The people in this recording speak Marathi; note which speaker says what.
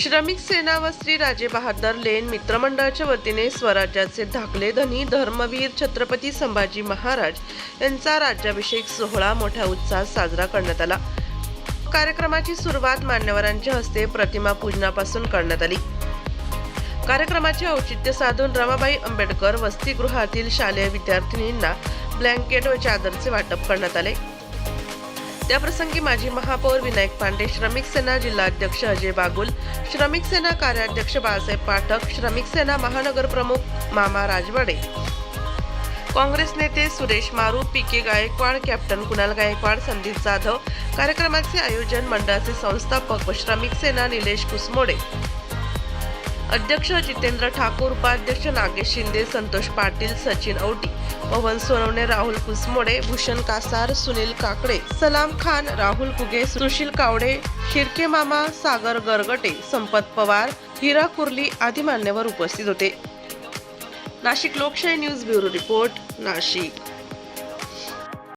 Speaker 1: श्रमिक सेना व श्री राजे बहादर लेन मित्रमंडळाच्या वतीने स्वराज्याचे धाकले धनी धर्मवीर छत्रपती संभाजी महाराज यांचा राज्याभिषेक सोहळा मोठ्या उत्साहात साजरा करण्यात आला. कार्यक्रमाची सुरुवात मान्यवरांच्या हस्ते प्रतिमा पूजनापासून करण्यात आली. कार्यक्रमाचे औचित्य साधून रमाबाई आंबेडकर वसतिगृहातील शालेय विद्यार्थिनींना ब्लँकेट व चादरचे वाटप करण्यात आले. त्याप्रसंगी माजी महापौर विनायक पांडे श्रमिक सेना जिल्हाध्यक्ष अजय बागुल श्रमिक सेना कार्याध्यक्ष बाळासाहेब पाठक श्रमिक सेना महानगर प्रमुख मामा राजवाडे. काँग्रेस नेते Suresh Maru P K Gaikwad captain Kunal Gaikwad Sandeep Jadhav. कार्यक्रमाचे आयोजन मंडळाचे संस्थापक व श्रमिक सेना निलेश कुसमोडे. अध्यक्ष जितेंद्र ठाकूर उपाध्यक्ष नागेश शिंदे संतोष पाटील सचिन औटी पवन सोनवणे राहुल कुसमोडे भूषण कासार सुनील काकडे सलाम खान राहुल कुगे सुशील कावडे शिर्के मामा सागर गरगटे संपत पवार हिरा कुर्ली आदी मान्यवर उपस्थित होते. नाशिक लोकशाही न्यूज ब्युरो रिपोर्ट नाशिक.